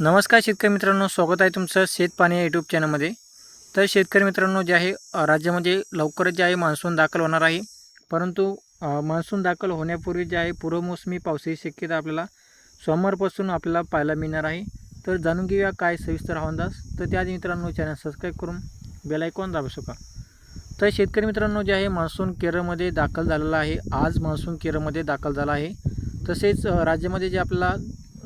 नमस्कार शेतकरी मित्रांनो स्वागत आहे तुमचं शेत पाणी या यूट्यूब चॅनलमध्ये तर शेतकरी मित्रांनो जे आहे राज्यामध्ये लवकरच जे आहे मान्सून दाखल होणार आहे. परंतु मान्सून दाखल होण्यापूर्वी जे आहे पूर्वमोसमी पावसाची शक्यता आपल्याला सोमवारपासून आपल्याला पाहायला मिळणार आहे. तर जाणून घेऊया काय सविस्तर अंदाज. तर त्याआधी मित्रांनो चॅनल सबस्क्राईब करून बेलायकॉन दाबू शका तर शेतकरी मित्रांनो जे आहे मान्सून केरळमध्ये दाखल झालेला आहे. आज मान्सून केरळमध्ये दाखल झाला आहे. तसेच राज्यामध्ये जे आपल्याला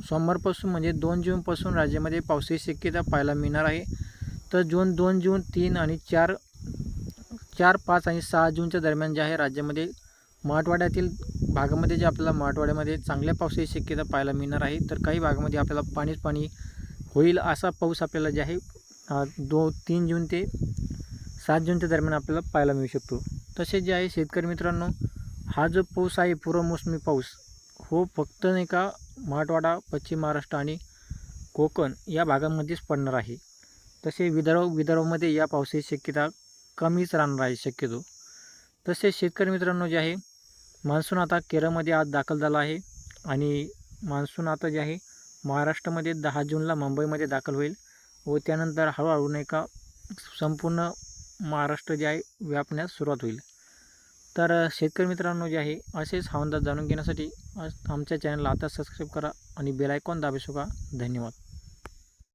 सोमवारपासून म्हणजे दोन जूनपासून राज्यामध्ये पावसाची शक्यता पाहायला मिळणार आहे. तर जून दोन जून तीन आणि चार चार पाच आणि सहा जूनच्या दरम्यान जे आहे राज्यामध्ये मराठवाड्यातील भागामध्ये जे आपल्याला मराठवाड्यामध्ये चांगल्या पावसाची शक्यता पाहायला मिळणार आहे तर काही भागामध्ये आपल्याला पाणीच पाणी होईल असा पाऊस आपल्याला जे आहे दो तीन जून ते सात जूनच्या दरम्यान आपल्याला पाहायला मिळू शकतो. तसेच जे आहे शेतकरी मित्रांनो हा जो पाऊस आहे पूर्वमोसमी पाऊस हो फक्त नाही का मराठवाडा पश्चिम महाराष्ट्र आणि कोकण या भागामध्येच पडणार आहे. तसे विदर्भ विदर्भामध्ये या पावसाची शक्यता कमीच राहणार आहे शक्यतो. तसेच शेतकरी मित्रांनो जे आहे मान्सून आता केरळमध्ये आज दाखल झाला आहे आणि मान्सून आता जे आहे महाराष्ट्रामध्ये दहा जूनला मुंबईमध्ये दाखल होईल व त्यानंतर हळूहळू नाही का संपूर्ण महाराष्ट्र जे आहे व्यापण्यास सुरुवात होईल. तर शेतकरी मित्रांनो जे आहे असेच हवामान जाणून घेण्यासाठी आमच्या चॅनलला आता सबस्क्राईब करा आणि बेलायकॉन आयकॉन दाबू धन्यवाद.